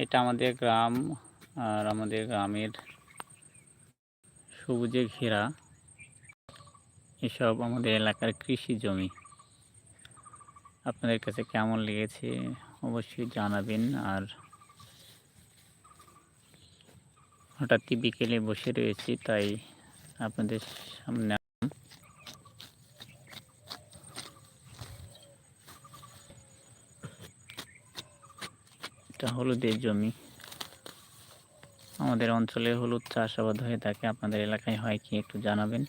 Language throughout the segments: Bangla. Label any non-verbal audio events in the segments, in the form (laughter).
এটা আমাদের গ্রাম আর আমাদের গ্রামের সবুজে ঘেরা এসব আমাদের এলাকার কৃষি জমি। আপনাদের কাছে কেমন লেগেছে অবশ্যই জানাবেন আর হঠাৎই বিকেলে বসে রয়েছি তাই আপনাদের সামনে এটা হলুদের জমি। আমাদের অঞ্চলে হলুদ চাষাবাদ হয়ে থাকে, আপনাদের এলাকায় হয় কি একটু জানাবেন?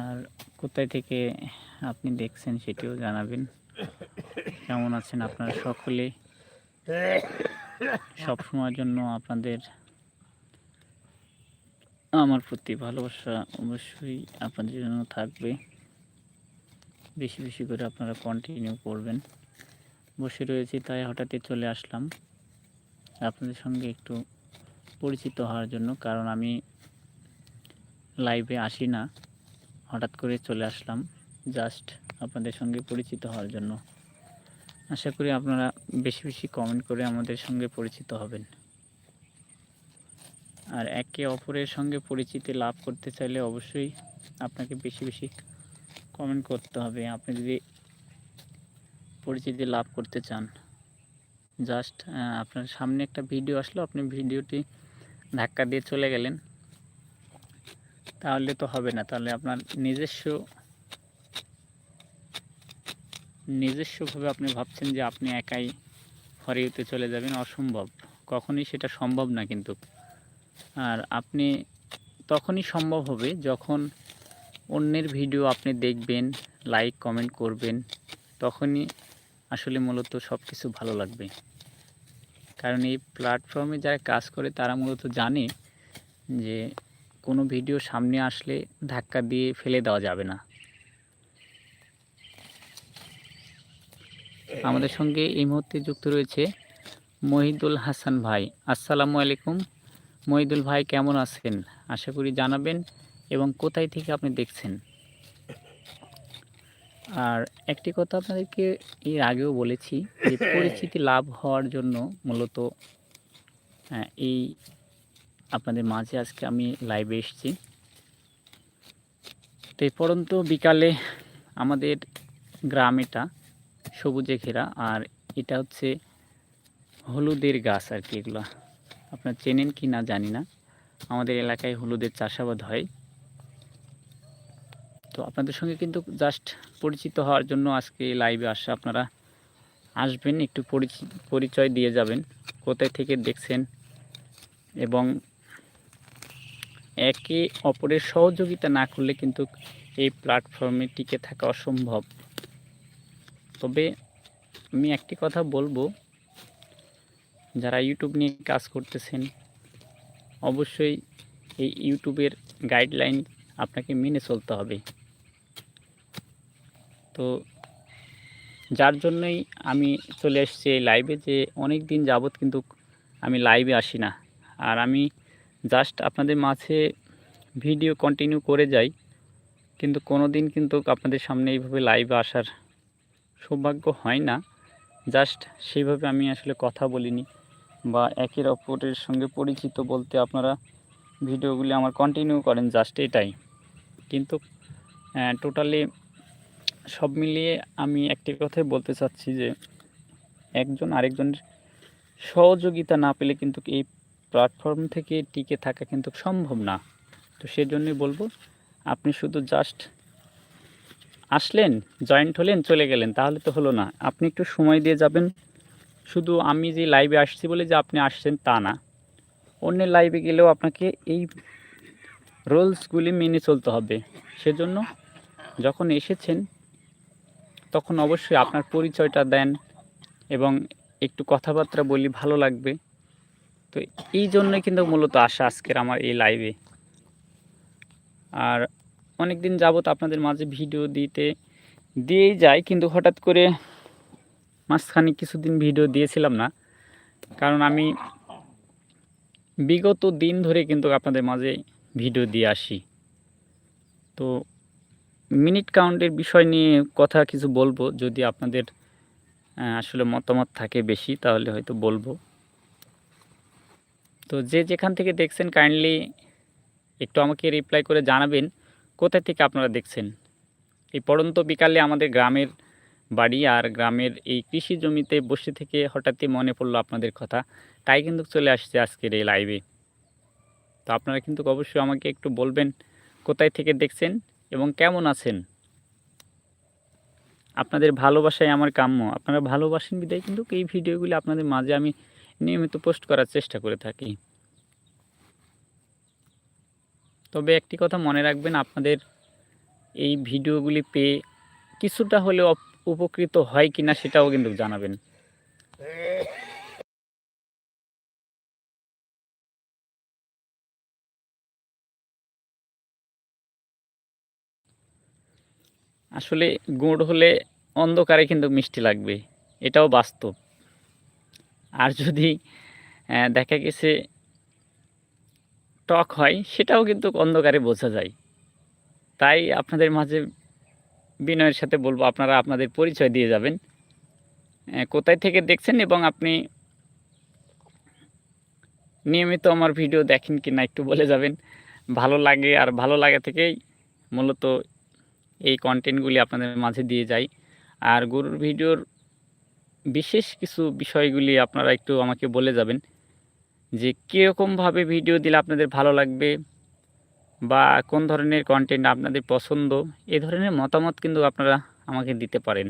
আর কোথায় থেকে আপনি দেখছেন সেটিও জানাবেন। কেমন আছেন আপনারা সকলে? সব সময়ের জন্য আপনাদের আমার প্রতি ভালোবাসা অবশ্যই আপনাদের জন্য থাকবে। বেশি বেশি করে আপনারা কন্টিনিউ করবেন। বসে রয়েছি, তাই হঠাৎই চলে আসলাম। আপনাদের সঙ্গে একটু পরিচিত হওয়ার জন্য, কারণ আমি লাইভে আসি না। হঠাৎ করে চলে আসলাম জাস্ট আপনাদের সঙ্গে পরিচিত হওয়ার জন্য। আশা করি আপনারা বেশি বেশি কমেন্ট করে আমাদের সঙ্গে পরিচিত হবেন। আর একে অপরের সঙ্গে পরিচিতি লাভ করতে চাইলে অবশ্যই আপনাকে বেশি বেশি কমেন্ট করতে হবে। আপনি যদি পরিচিতি লাভ করতে চান। জাস্ট আপনার সামনে একটা ভিডিও আসলো, আপনি ভিডিওটি ধাক্কা দিয়ে চলে গেলেন। তাহলে তো হবে না। তাহলে আপনার নিজস্ব, নিজস্বভাবে আপনি ভাবছেন যে আপনি একাই হরিউতে চলে যাবেন। অসম্ভব। কখনই সেটা সম্ভব না কিন্তু। আর আপনি তখনই সম্ভব হবে যখন অন্যের ভিডিও আপনি দেখবেন লাইক কমেন্ট করবেন, তখনই আসলে মূলত সব কিছু ভালো লাগবে। কারণ এই প্ল্যাটফর্মে যারা কাজ করে তারা মূলত জানে যে কোনো ভিডিও সামনে আসলে ধাক্কা দিয়ে ফেলে দেওয়া যাবে না। আমাদের সঙ্গে এই মুহূর্তে যুক্ত রয়েছে মহিদুল হাসান ভাই। আসসালামু আলাইকুম। মহিদুল ভাই কেমন আছেন? আশা করি জানাবেন এবং কোথায় থেকে আপনি দেখছেন? আর একটি কথা আপনাদেরকে এর আগেও বলেছি যে (coughs) পরিচিতি লাভ হওয়ার জন্য মূলত হ্যাঁ, এই আপনাদের মাঝে আজকে আমি লাইভে এসেছি। তো এই পরন্ত বিকালে আমাদের গ্রাম এটা সবুজে ঘেরা আর এটা হচ্ছে হলুদের গাছ আর কি এগুলো। আপনার চেনেন কি না জানি না। আমাদের এলাকায় হলুদের চাষাবাদ হয়। তো আপনাদের সঙ্গে কিন্তু জাস্ট পরিচিত হওয়ার জন্য আজকে লাইভে আসা আপনারা আসবেন, একটু পরিচয় দিয়ে যাবেন, কোথায় থেকে দেখছেন এবং একে অপরের সহযোগিতা না করলে কিন্তু এই প্ল্যাটফর্মে টিকে থাকা অসম্ভব। তবে আমি একটি কথা বলব যারা ইউটিউব নিয়ে কাজ করতেছেন, অবশ্যই এই ইউটিউবের গাইডলাইন আপনাকে মেনে চলতে হবে। তো যার জন্যই আমি চলে এসেছি এই লাইভে যে অনেক দিন যাবৎ কিন্তু আমি লাইভে আসি না। আর আমি জাস্ট আপনাদের মাঝে ভিডিও কন্টিনিউ করে যাই, কিন্তু কোনো দিন কিন্তু আপনাদের সামনে এইভাবে লাইভে আসার সৌভাগ্য হয় না। জাস্ট সেইভাবে আমি আসলে কথা বলিনি। বা একের অপরের সঙ্গে পরিচিত বলতে আপনারা ভিডিওগুলি আমার কন্টিনিউ করেন জাস্ট এটাই। কিন্তু টোটালি সব মিলিয়ে আমি একটি কথাই বলতে চাচ্ছি যে, একজন আরেকজনের সহযোগিতা না পেলে কিন্তু এই প্ল্যাটফর্ম থেকে টিকে থাকা কিন্তু সম্ভব না। তো সেজন্যই বলব, আপনি শুধু জাস্ট আসলেন জয়েন্ট হলেন, চলে গেলেন, তাহলে তো হলো না। আপনি একটু সময় দিয়ে যাবেন শুধু আমি যে লাইভে আসছি বলে যে আপনি আসছেন তা না। অন্যের লাইভে গেলেও আপনাকে এই রুলসগুলি মেনে চলতে হবে। সেজন্য যখন এসেছেন, তখন অবশ্যই আপনার পরিচয়টা দেন এবং একটু কথাবার্তা বলি, ভালো লাগবে। তো এই জন্যই কিন্তু মূলত আসা আজকের আমার এই লাইভে আর অনেক দিন যাবত আপনাদের মাঝে ভিডিও দিতে দিয়েই যায় কিন্তু হঠাৎ করে মাঝখানে কিছুদিন ভিডিও দিয়েছিলাম না। কারণ আমি বিগত দিন ধরে কিন্তু আপনাদের মাঝে ভিডিও দিয়ে আসি। তো মিনিট কাউন্টের বিষয় নিয়ে কথা কিছু বলব, যদি আপনাদের আসলে মতামত থাকে বেশি, তাহলে হয়তো বলব। তো যে যেখান থেকে দেখছেন, কাইন্ডলি একটু আমাকে রিপ্লাই করে জানাবেন, কোথা থেকে আপনারা দেখছেন? এই পড়ন্ত বিকালে আমাদের গ্রামের বাড়ি আর গ্রামের এই কৃষি জমিতে বসে থেকে হঠাৎই মনে পড়ল আপনাদের কথা। তাই কিন্তু চলে আসছে আজকের এই লাইভে তো আপনারা কিন্তু অবশ্যই আমাকে একটু বলবেন, কোথায় থেকে দেখছেন এবং কেমন আছেন? আপনাদের ভালোবাসাই আমার কাম্য। আপনারা ভালোবাসেন বিদায়, কিন্তু এই ভিডিওগুলি আপনাদের মাঝে আমি নিয়মিত পোস্ট করার চেষ্টা করে থাকি। তবে একটি কথা মনে রাখবেন, আপনাদের এই ভিডিওগুলি পেয়ে কিছুটা হলেও উপকৃত হয় কিনা সেটাও কিন্তু জানাবেন। আসলে গুড় হলে অন্ধকারে কিন্তু মিষ্টি লাগবে, এটাও বাস্তব। আর যদি দেখা গেছে টক হয়, সেটাও কিন্তু অন্ধকারে বোঝা যায়। তাই আপনাদের মাঝে বিনয়ের সাথে বলব, আপনারা আপনাদের পরিচয় দিয়ে যাবেন। কোথায় থেকে দেখছেন এবং আপনি নিয়মিত আমার ভিডিও দেখেন কি না একটু বলে যাবেন। ভালো লাগে আর ভালো লাগে থেকেই মূলত এই কন্টেন্টগুলি আপনাদের মাঝে দিয়ে যাই। আর গরুর ভিডিওর বিশেষ কিছু বিষয়গুলি আপনারা একটু আমাকে বলে যাবেন যে কীরকমভাবে ভিডিও দিলে আপনাদের ভালো লাগবে বা কোন ধরনের কন্টেন্ট আপনাদের পছন্দ, এ ধরনের মতামত কিন্তু আপনারা আমাকে দিতে পারেন।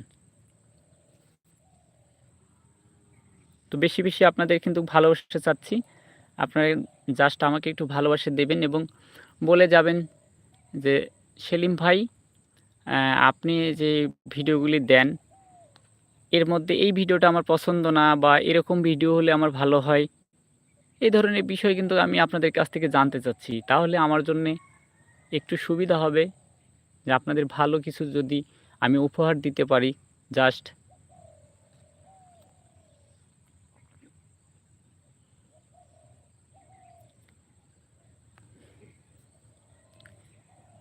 তো বেশি বেশি আপনাদের কিন্তু ভালোবাসতে চাচ্ছি। আপনারা জাস্ট আমাকে একটু ভালোবাসে দেবেন এবং বলে যাবেন যে, সেলিম ভাই আপনি যে ভিডিওগুলি দেন, এর মধ্যে এই ভিডিওটা আমার পছন্দ না বা এরকম ভিডিও হলে আমার ভালো হয়। এই ধরনের বিষয় কিন্তু আমি আপনাদের কাছ থেকে জানতে চাচ্ছি। তাহলে আমার জন্য একটু সুবিধা হবে যে আপনাদের ভালো কিছু যদি আমি উপহার দিতে পারি জাস্ট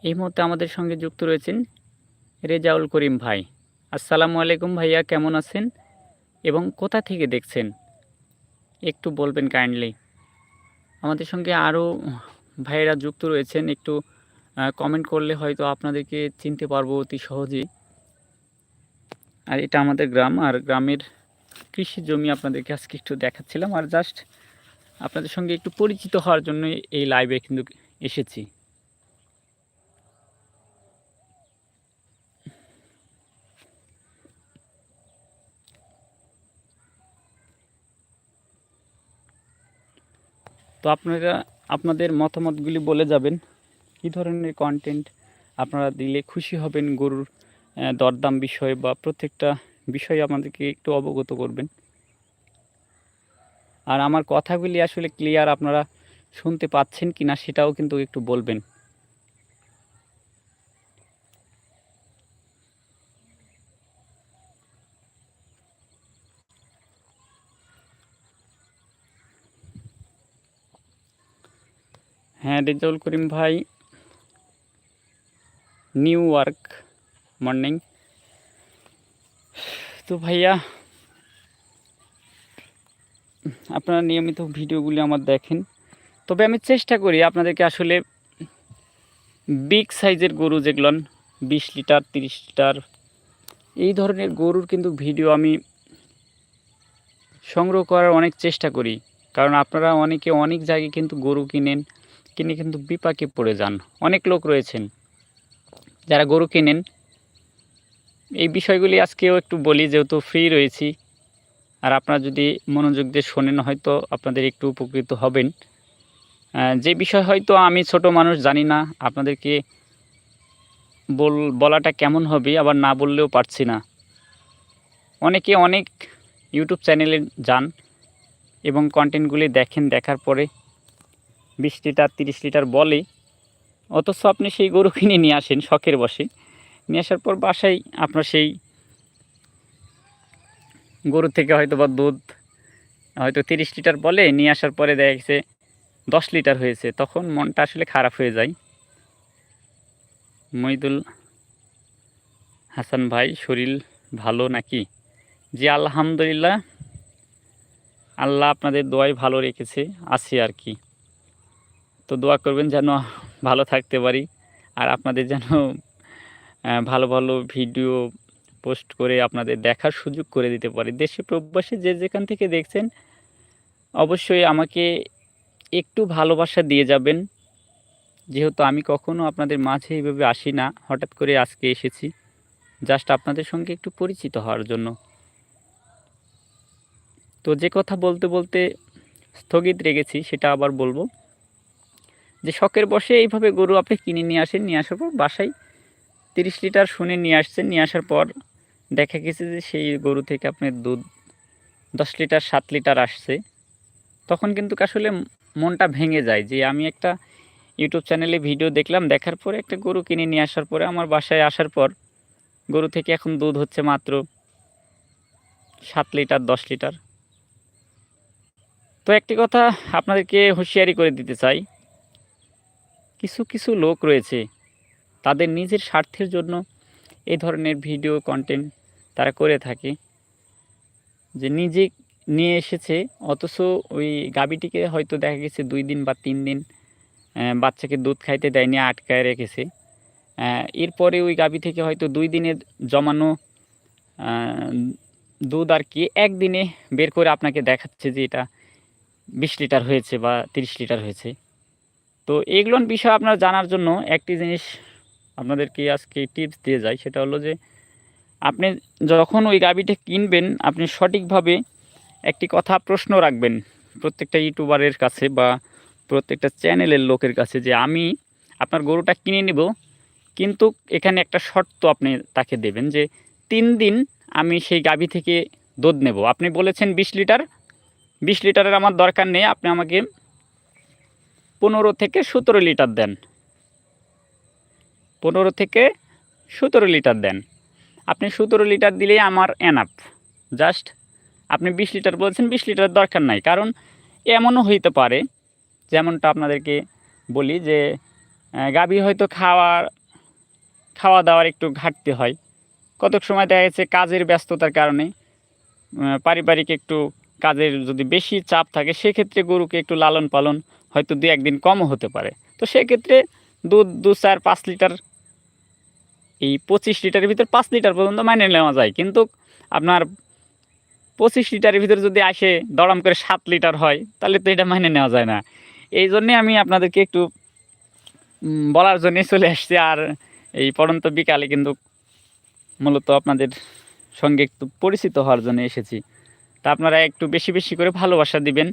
এই মুহূর্তে আমাদের সঙ্গে যুক্ত রয়েছেন রেজাউল করিম ভাই। আসসালামু আলাইকুম ভাইয়া, কেমন আছেন? এবং কোথা থেকে দেখছেন? একটু বলবেন কাইন্ডলি আমাদের সঙ্গে আরও ভাইয়েরা যুক্ত রয়েছেন, একটু কমেন্ট করলে হয়তো আপনাদেরকে চিনতে পারব অতি সহজেই। আর এটা আমাদের গ্রাম, আর গ্রামের কৃষি জমি আপনাদেরকে আজকে একটু দেখাচ্ছিলাম, আর জাস্ট আপনাদের সঙ্গে একটু পরিচিত হওয়ার জন্য এই লাইভে কিন্তু এসেছি। তো আপনারা, আপনাদের মতামতগুলি বলে যাবেন। কি ধরনের কন্টেন্ট আপনারা দিলে খুশি হবেন গরুর দরদাম বিষয়ে বা প্রত্যেকটা বিষয়ে আমাদেরকে একটু অবগত করবেন? আর আমার কথাগুলি আসলে ক্লিয়ার আপনারা শুনতে পাচ্ছেন কি না সেটাও কিন্তু একটু বলবেন। হ্যাঁ রেজাউল করিম ভাই, নিউ ওয়ার্ক মর্নিং। তো ভাইয়া, আপনারা নিয়মিত ভিডিওগুলি আমার দেখেন। তবে আমি চেষ্টা করি আপনাদেরকে আসলে বিগ সাইজের গরু যেগুলো, বিশ লিটার, তিরিশ লিটার, এই ধরনের গরুর কিন্তু ভিডিও আমি সংগ্রহ করার অনেক চেষ্টা করি। কারণ আপনারা অনেকে অনেক জায়গায় কিন্তু গরু কিনেন কিনে কিন্তু বিপাকে পড়ে যান। অনেক লোক রয়েছেন যারা গরু কেনেন। এই বিষয়গুলি আজকেও একটু বলি, যেহেতু ফ্রি রয়েছি। আর আপনারা যদি মনোযোগ দিয়ে শোনেন, হয়তো আপনাদের একটু উপকৃত হবেন। যে বিষয় হয়তো আমি ছোট মানুষ জানি না, আপনাদেরকে বল, বলাটা কেমন হবে, আবার না বললেও পারছি না। অনেকে অনেক ইউটিউব চ্যানেলে যান এবং কন্টেন্টগুলি দেখেন, দেখার পরে বিশ লিটার তিরিশ লিটার বলে। অথচ আপনি সেই গরু কিনে নিয়ে আসেন শখের বসে নিয়ে আসার পর বাসায় আপনার সেই গরু থেকে হয়তো বা দুধ, হয়তো তিরিশ লিটার বলে, নিয়ে আসার পরে দেখা গেছে দশ লিটার হয়েছে। তখন মনটা আসলে খারাপ হয়ে যায়। মইদুল হাসান ভাই, শরীর ভালো নাকি? জি, আলহামদুলিল্লাহ। আল্লাহ আপনাদের দোয়াই ভালো রেখেছে, আছি আর কি। তো দোয়া করবেন যেন ভালো থাকতে পারি আর আপনাদের যেন ভালো ভালো ভিডিও পোস্ট করে আপনাদের দেখার সুযোগ করে দিতে পারি। দেশে প্রবাসী যে যেখান থেকে দেখছেন, অবশ্যই আমাকে একটু ভালোবাসা দিয়ে যাবেন। যেহেতু আমি কখনো আপনাদের মাঝে এইভাবে আসি না, হঠাৎ করে আজকে এসেছি। জাস্ট আপনাদের সঙ্গে একটু পরিচিত হওয়ার জন্য। তো যে কথা বলতে বলতে স্থগিত রেখেছি, সেটা আবার বলব। যে শখের বসে এইভাবে গরু আপনি কিনে নিয়ে আসেন, নিয়ে আসার পর বাসায় তিরিশ লিটার শুনে নিয়ে আসছেন, নিয়ে আসার পর দেখা গেছে যে সেই গরু থেকে আপনার দুধ দশ লিটার, সাত লিটার আসছে। তখন কিন্তু আসলে মনটা ভেঙে যায় যে আমি একটা ইউটিউব চ্যানেলে ভিডিও দেখলাম, দেখার পরে একটা গরু কিনে নিয়ে আসার পরে আমার বাসায় আসার পর গরু থেকে এখন দুধ হচ্ছে মাত্র সাত লিটার, দশ লিটার। তো একটি কথা আপনাদেরকে হুঁশিয়ারি করে দিতে চাই কিছু কিছু লোক রয়েছে। তাদের নিজের স্বার্থের জন্য এই ধরনের ভিডিও কন্টেন্ট তারা করে থাকে। যে নিজে নিয়ে এসেছে, অথচ ওই গাবিটিকে হয়তো দেখা গেছে দুই দিন বা তিন দিন বাচ্চাকে দুধ খাইতে দেয়নি, আটকায় রেখেছে। এরপরে ওই গাবি থেকে হয়তো দুই দিনের জমানো দুধ আর কি একদিনে বের করে আপনাকে দেখাচ্ছে যে এটা বিশ লিটার হয়েছে বা তিরিশ লিটার হয়েছে। তো এগুলোর বিষয় আপনার জানার জন্য একটি জিনিস আপনাদেরকে আজকে টিপস দিয়ে যাই, সেটা হলো যে আপনি যখন ওই গাবিটা কিনবেন, আপনি সঠিকভাবে একটি কথা প্রশ্ন রাখবেন প্রত্যেকটা ইউটিউবারের কাছে বা প্রত্যেকটা চ্যানেলের লোকের কাছে যে আমি আপনার গরুটা কিনে নেব, কিন্তু এখানে একটা শর্ত আপনি তাকে দেবেন যে তিন দিন আমি সেই গাভী থেকে দুধ নেব। আপনি বলেছেন বিশ লিটার, বিশ লিটারের আমার দরকার নেই, আপনি আমাকে পনেরো থেকে সতেরো লিটার দেন। পনেরো থেকে সতেরো লিটার দেন। আপনি সতেরো লিটার দিলেই আমার এনাফ জাস্ট আপনি বিশ লিটার বলছেন, বিশ লিটার দরকার নাই। কারণ এমনও হইতে পারে, যেমনটা আপনাদেরকে বলি যে গাভী হয়তো খাওয়ার খাওয়া দাওয়ার একটু ঘাটতি হয়। কতক সময় দেখা যাচ্ছে কাজের ব্যস্ততার কারণে পারিবারিক একটু কাজের যদি বেশি চাপ থাকে, সেক্ষেত্রে গরুকে একটু লালন পালন হয়তো দু একদিন কমও হতে পারে। তো সেক্ষেত্রে দুধ দু চার পাঁচ লিটার, এই পঁচিশ লিটারের ভিতর পাঁচ লিটার পর্যন্ত মাইনে নেওয়া যায়। কিন্তু আপনার পঁচিশ লিটারের ভিতর যদি আসে, দড়াম করে সাত লিটার হয়, তাহলে তো এটা মাইনে নেওয়া যায় না। এই জন্যে আমি আপনাদেরকে একটু বলার জন্যে চলে আসছি। আর এই পড়ন্ত বিকালে কিন্তু মূলত আপনাদের সঙ্গে একটু পরিচিত হওয়ার জন্য এসেছি। তা আপনারা একটু বেশি বেশি করে ভালোবাসা দিবেন।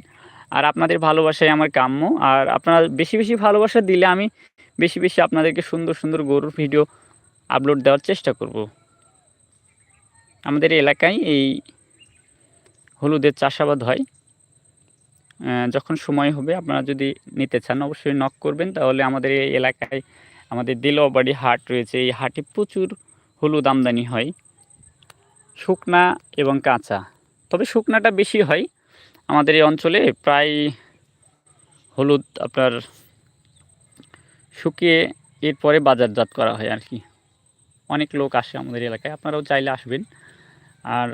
আর আপনাদের ভালোবাসাই আমার কাম্য। আর আপনারা বেশি বেশি ভালোবাসা দিলে আমি বেশি বেশি আপনাদেরকে সুন্দর সুন্দর গরুর ভিডিও আপলোড দেওয়ার চেষ্টা করব। আমাদের এলাকায় এই হলুদের চাষাবাদ হয়। যখন সময় হবে আপনারা যদি নিতে চান অবশ্যই নক করবেন। তাহলে আমাদের এই এলাকায় আমাদের দিলওয়াবাড়ি হাট রয়েছে। এই হাটে প্রচুর হলুদ আমদানি হয়। শুকনা এবং কাঁচা। তবে শুকনাটা বেশি হয়। আমাদের এই অঞ্চলে প্রায় হলুদ আপনার শুকিয়ে এরপরে বাজারজাত করা হয় আর কি। অনেক লোক আসে আমাদের এলাকায়, আপনারাও চাইলে আসবেন। আর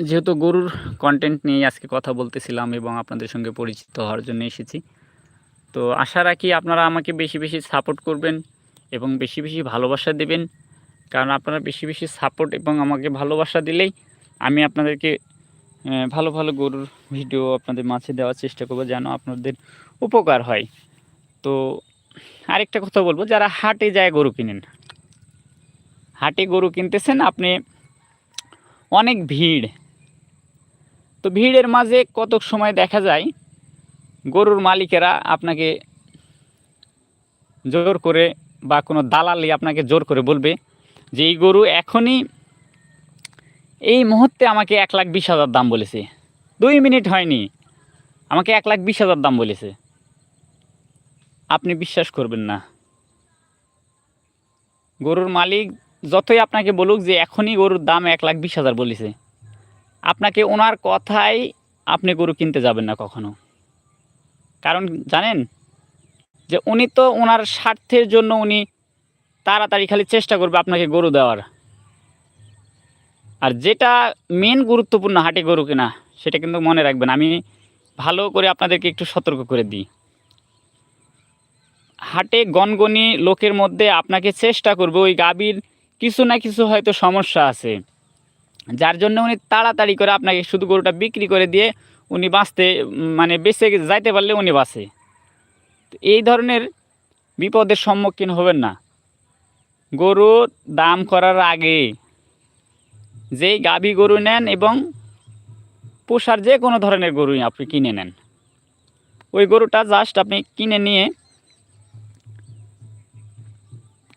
যেহেতু গরুর কন্টেন্ট নিয়ে আজকে কথা বলতেছিলাম এবং আপনাদের সঙ্গে পরিচিত হওয়ার জন্য এসেছি, তো আশা রাখি আপনারা আমাকে বেশি বেশি সাপোর্ট করবেন এবং বেশি বেশি ভালোবাসা দেবেন। কারণ আপনারা বেশি বেশি সাপোর্ট এবং আমাকে ভালোবাসা দিলেই আমি আপনাদেরকে ভালো ভালো গরুর ভিডিও আপনাদের মাঝে দেওয়ার চেষ্টা করব যেন আপনাদের উপকার হয়। তো আরেকটা কথা বলব, যারা হাটে যায় গরু কিনেন, হাটে গরু কিনতেছেন, আপনি অনেক ভিড়। তো ভিড়ের মাঝে কতক সময় দেখা যায়, গরুর মালিকেরা আপনাকে জোর করে বা কোনো দালালি আপনাকে জোর করে বলবে যে, এই গরু এখনই এই মুহূর্তে আমাকে এক লাখ বিশ হাজার দাম বলেছে। দুই মিনিট হয়নি। আমাকে এক লাখ বিশ হাজার দাম বলেছে। আপনি বিশ্বাস করবেন না। গরুর মালিক যতই আপনাকে বলুক যে এখনই গরুর দাম এক লাখ বিশ হাজার বলেছে। আপনাকে ওনার কথাই আপনি গরু কিনতে যাবেন না কখনো। কারণ জানেন যে উনি তো ওনার স্বার্থের জন্য উনি তাড়াতাড়ি খালি চেষ্টা করবে আপনাকে গরু দেওয়ার। আর যেটা মেন গুরুত্বপূর্ণ হাটে গরু কেনা, সেটা কিন্তু মনে রাখবেন। আমি ভালো করে আপনাদেরকে একটু সতর্ক করে দিই। হাটে গনগনি লোকের মধ্যে আপনাকে চেষ্টা করবে, ওই গাভীর কিছু না কিছু হয়তো সমস্যা আছে। যার জন্য উনি তাড়াতাড়ি করে আপনাকে শুধু গরুটা বিক্রি করে দিয়ে উনি বাঁচতে মানে বেঁচে যাইতে পারলে উনি বাঁচে। এই ধরনের বিপদের সম্মুখীন হবেন না। গরু দাম করার আগে যেই গাভী গরু নেন এবং পোষার যে কোনো ধরনের গরুই আপনি কিনে নেন। ওই গরুটা জাস্ট আপনি কিনে নিয়ে,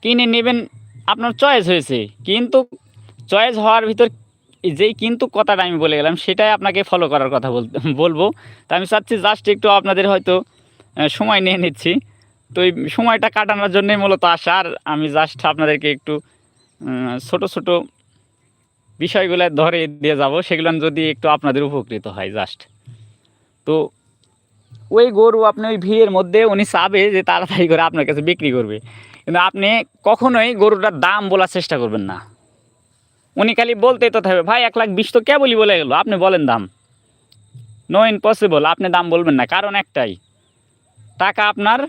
কিনে নেবেন আপনার চয়েস হয়েছে। কিন্তু চয়েস হওয়ার ভিতর যেই কিন্তু কথাটা আমি বলে গেলাম, সেটাই আপনাকে ফলো করার কথা বলব। তা আমি চাচ্ছি জাস্ট একটু আপনাদের হয়তো সময় নিয়ে নিচ্ছি। তো এই সময়টা কাটানোর জন্যই মূলত আসা আর আমি জাস্ট আপনাদেরকে একটু ছোট ছোট বিষয়গুলো ধরে দিয়ে যাব, সেগুলো যদি একটু আপনাদের উপকৃত হয় জাস্ট তো ওই গরু আপনি ওই ভিড়ের মধ্যে উনি চাবে যে তাড়াতাড়ি করে আপনার কাছে বিক্রি করবে। কিন্তু আপনি কখনোই গরুটার দাম বলার চেষ্টা করবেন না। উনি খালি বলতে তো থাকবে, ভাই, এক লাখ বিশ তো কেবলই বলে গেল, আপনি বলেন দাম। নো ইম্পসিবল আপনি দাম বলবেন না। কারণ একটাই, টাকা আপনার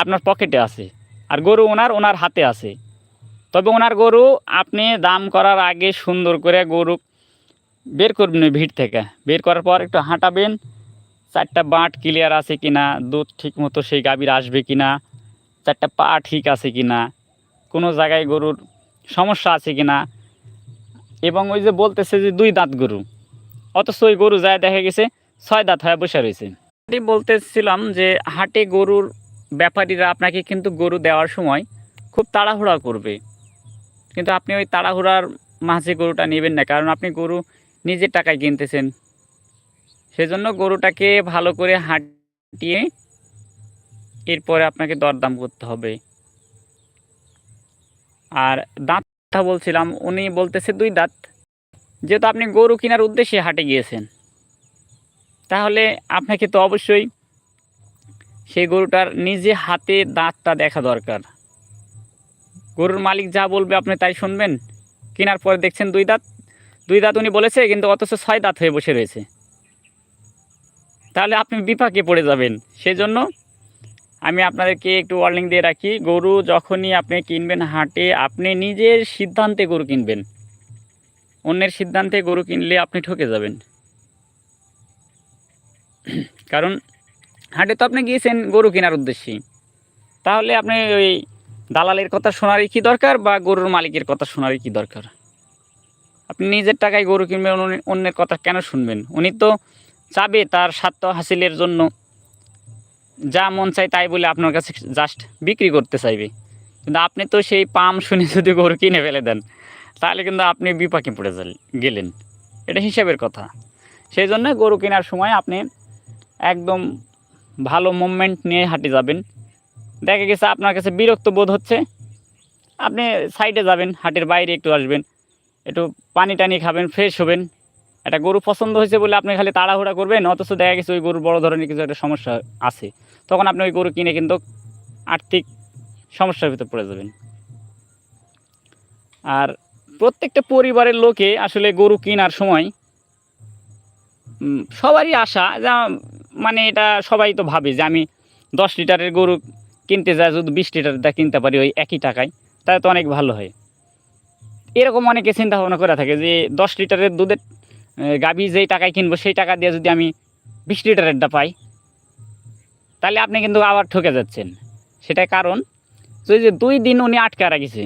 আপনার পকেটে আছে। আর গরু ওনার ওনার হাতে আছে। তবে ওনার গরু আপনি দাম করার আগে সুন্দর করে গরু বের করবেন ভিড় থেকে। বের করার পর একটু হাঁটাবেন। চারটা বাঁট ক্লিয়ার আছে কিনা, দুধ ঠিক মতো সেই গাভীর আসবে কিনা, চারটা পা ঠিক আছে কিনা, কোনো জায়গায় গরুর সমস্যা আছে কিনা এবং ওই যে বলতেছে যে দুই দাঁত গরু। অথচ ওই গরু যায় দেখা গেছে ছয় দাঁত হয়ে বসে রয়েছে। এটি বলতেছিলাম যে হাটে গরুর ব্যাপারীরা আপনাকে কিন্তু গরু দেওয়ার সময় খুব তাড়াহুড়া করবে। কিন্তু আপনি ওই তাড়াহুড়ার মাঝে গরুটা নেবেন না, কারণ আপনি গরু নিজের টাকায় কিনতেছেন। সেজন্য গরুটাকে ভালো করে হাঁটিয়ে এরপরে আপনাকে দরদাম করতে হবে। আর দাঁত কথা বলছিলাম, উনি বলতেছে দুই দাঁত। যেহেতু আপনি গরু কেনার উদ্দেশ্যে হাটে গিয়েছেন, তাহলে আপনাকে তো অবশ্যই সেই গরুটার নিজে হাতে দাঁতটা দেখা দরকার। গরুর মালিক যা বলবে আপনি তাই শুনবেন? কেনার পরে দেখছেন দুই দাঁত। দুই দাঁত উনি বলেছে, কিন্তু অথচ ছয় দাঁত হয়ে বসে রয়েছে। তাহলে আপনি বিপাকে পড়ে যাবেন। সেজন্য আমি আপনাদেরকে একটু ওয়ার্নিং দিয়ে রাখি, গরু যখনই আপনি কিনবেন হাটে, আপনি নিজের সিদ্ধান্তে গরু কিনবেন। অন্যের সিদ্ধান্তে গরু কিনলে আপনি ঠকে যাবেন। কারণ হাটে তো আপনি গিয়েছেন গরু কেনার উদ্দেশ্যে। তাহলে আপনি ওই দালালের কথা শোনারই কি দরকার বা গরুর মালিকের কথা শোনারই কি দরকার? আপনি নিজের টাকায় গরু কিনবেন অন্যের কথা কেন শুনবেন? উনি তো চাবে তার স্বার্থ হাসিলের জন্য। যা মন চাই তাই বলে আপনার কাছে জাস্ট বিক্রি করতে চাইবে। কিন্তু আপনি তো সেই পাম শুনে যদি গরু কিনে ফেলে দেন, তাহলে কিন্তু আপনি বিপাকে পড়ে গেলেন। এটা হিসাবের কথা। সেই জন্য গরু কেনার সময় আপনি একদম ভালো মুভমেন্ট নিয়ে হাঁটে যাবেন। দেখা গেছে আপনার কাছে বিরক্ত বোধ হচ্ছে। আপনি সাইডে যাবেন, হাটের বাইরে একটু আসবেন, একটু পানি টানি খাবেন ফ্রেশ হবেন। একটা গরু পছন্দ হয়েছে বলে আপনি খালি তাড়াহুড়া করবেন, অথচ দেখা গেছে ওই গরুর বড় ধরনের কিছু একটা সমস্যা আছে। তখন আপনি ওই গরু কিনে কিন্তু আর্থিক সমস্যার ভিতর পড়ে যাবেন। আর প্রত্যেকটা পরিবারের লোকে আসলে গরু কেনার সময় সবারই আশা যা মানে এটা সবাই তো ভাবে যে আমি দশ লিটারের গরু কিনতে যায়, যদি বিশ লিটারটা কিনতে পারি ওই একই টাকায়, তাহলে তো অনেক ভালো হয়। এরকম অনেকে চিন্তা ভাবনা করে থাকে যে, দশ লিটারের দুধের গাভী যেই টাকায় কিনবো, সেই টাকা দিয়ে যদি আমি বিশ লিটারেরটা পাই, তাহলে আপনি কিন্তু আবার ঠকে যাচ্ছেন। সেটার কারণ যে দুই দিন উনি আটকে রাখিছে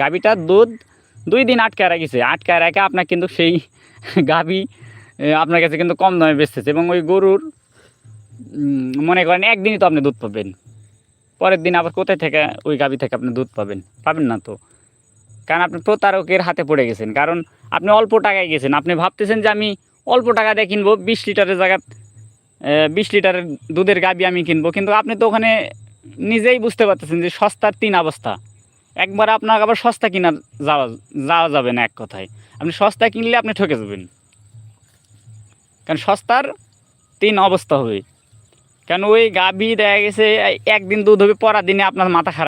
গাভীটার দুধ দুই দিন আটকে রাখিছে, আটকে রাখে আপনার কিন্তু সেই (laughs) গাভী আপনার কাছে কিন্তু কম দামে বেচতেছে এবং ওই গরুর মনে করেন একদিনই তো আপনি দুধ পাবেন। পরের দিন আবার কোথায় থেকে ওই গাভী থেকে আপনি দুধ পাবেন? পাবেন না তো। কারণ আপনি প্রতারকের হাতে পড়ে গেছেন। কারণ আপনি অল্প টাকায় গেছেন। আপনি ভাবতেছেন যে আমি অল্প টাকা দিয়ে কিনবো, বিশ লিটারের জায়গা বিশ লিটারের দুধের গাবি আমি কিনবো। কিন্তু আপনি তো ওখানে নিজেই বুঝতে পারতেছেন যে সস্তার তিন অবস্থা। একবার আপনার আবার সস্তা কিনা যাওয়া যাওয়া যাবে না এক কথায়। আপনি সস্তা কিনলে আপনি ঠকে যাবেন। কারণ সস্তার তিন অবস্থা হবে। কেন ওই গাভী দেখা গেছে একদিন দুধ হবে পরের দিনে আপনার মাথা খারাপ।